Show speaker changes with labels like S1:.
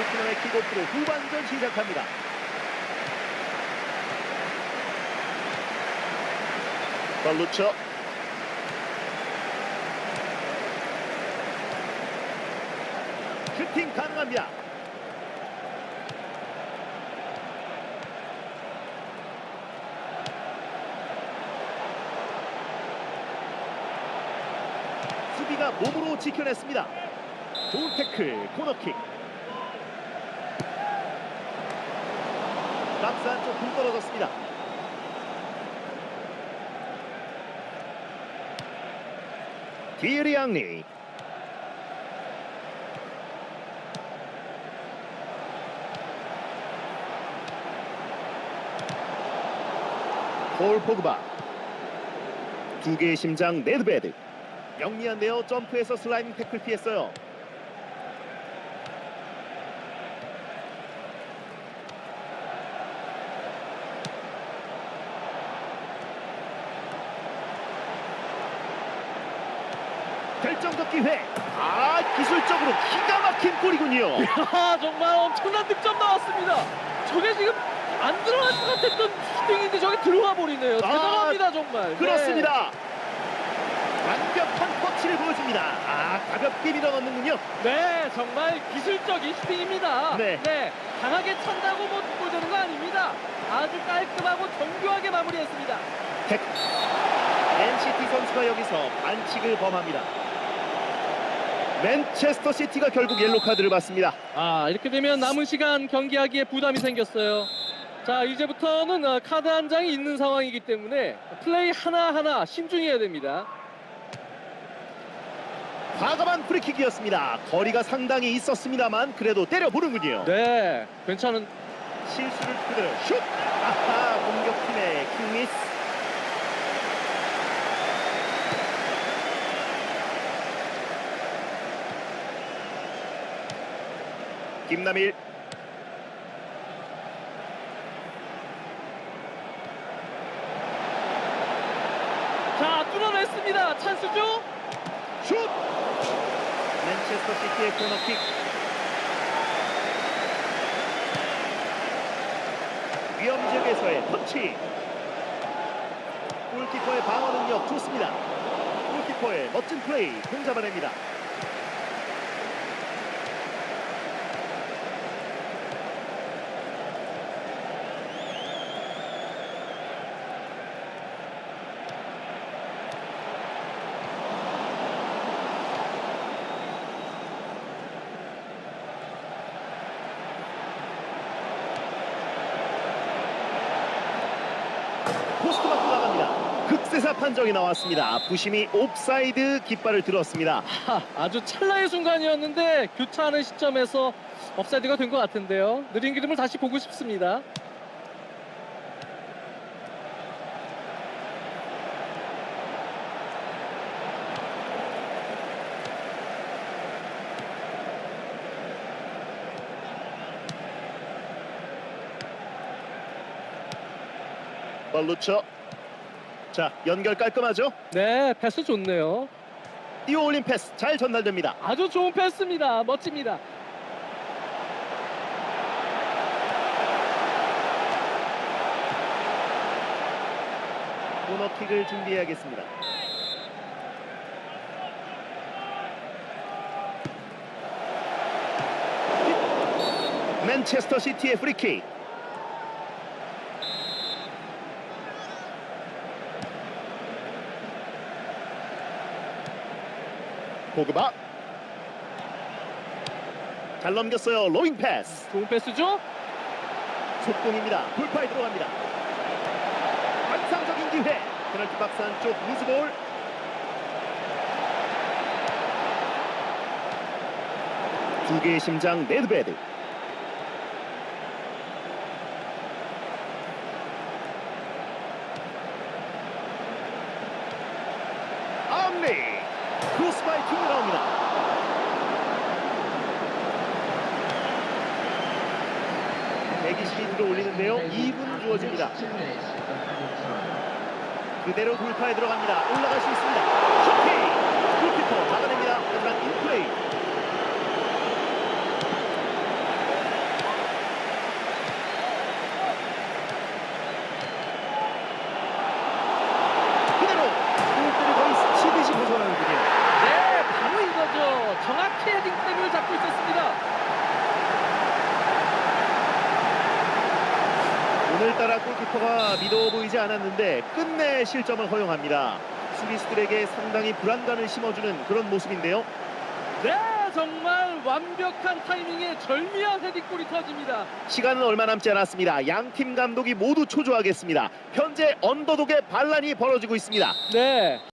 S1: 토트넘의 킥오프로 후반전 시작합니다. 발루처 슈팅 가능합니다. 수비가 몸으로 지켜냈습니다. 좋은 태클, 코너킥. 박스 안쪽 공 떨어졌습니다. 디에리 앙리. 폴 포그바. 두 개의 심장 네드베드. 영리한데요. 점프에서 슬라이딩 태클 피했어요. 결정적 기회. 아 기술적으로 기가 막힌 골이군요.
S2: 아 정말 엄청난 득점 나왔습니다. 저게 지금 안 들어갈 것 같았던 슈팅인데 저게 들어가 버리네요.
S1: 아,
S2: 대단합니다 정말. 네.
S1: 그렇습니다. 완벽한 터치를 보여줍니다. 아 가볍게 밀어넣는군요.
S2: 네, 정말 기술적인 슈팅입니다.
S1: 네.
S2: 강하게 찬다고 뭐 골되는 거 아닙니다. 아주 깔끔하고 정교하게 마무리했습니다.
S1: 백. NCT 선수가 여기서 반칙을 범합니다. 맨체스터 시티가 결국 옐로 카드를 받습니다.
S2: 아 이렇게 되면 남은 시간 경기하기에 부담이 생겼어요. 자 이제부터는 어, 카드 한 장이 있는 상황이기 때문에 플레이 하나 하나 신중해야 됩니다.
S1: 과감한 프리킥이었습니다. 거리가 상당히 있었습니다만 그래도 때려보는군요.
S2: 네, 괜찮은
S1: 실수를 그대로 슛! 아하 공격팀의 킹미스. 김남일
S2: 자 뚫어냈습니다. 찬스죠?
S1: 슛! 맨체스터 시티의 코너킥. 위험 지역에서의 터치. 골키퍼의 방어 능력 좋습니다. 골키퍼의 멋진 플레이 공 잡아냅니다. 포스트 맞고 나갑니다. 극세사 판정이 나왔습니다. 부심이 옵사이드 깃발을 들었습니다.
S2: 하, 아주 찰나의 순간이었는데 교차하는 시점에서 업사이드가 된 것 같은데요. 느린 그림을 다시 보고 싶습니다.
S1: 발루처. 자 연결 깔끔하죠?
S2: 네, 패스 좋네요.
S1: 뛰어 올린 패스 잘 전달됩니다.
S2: 아주 좋은 패스입니다. 멋집니다.
S1: 코너킥을 준비해야겠습니다. 맨체스터 시티의 프리킥. 보그바. 잘 넘겼어요. 로잉 패스.
S2: 좋은 패스죠?
S1: 속공입니다. 돌파에 들어갑니다. 환상적인 기회. 페널티 박스 안쪽 루즈볼. 두 개의 심장 네드베드. 암리 킥이 나옵니다. 대기실이 들어올리는데요. 2분 주어집니다. 그대로 돌파에 들어갑니다. 올라갈 수 있습니다. 슈팅! 골키퍼 막아냅니다. 하지만 인플레이.
S2: 헤딩템을 잡고 있었습니다.
S1: 오늘따라 골키퍼가 믿어 보이지 않았는데 끝내 실점을 허용합니다. 수비수들에게 상당히 불안감을 심어주는 그런 모습인데요.
S2: 네, 정말 완벽한 타이밍에 절묘한 헤딩골이 터집니다.
S1: 시간은 얼마 남지 않았습니다. 양 팀 감독이 모두 초조하겠습니다. 현재 언더독의 반란이 벌어지고 있습니다.
S2: 네.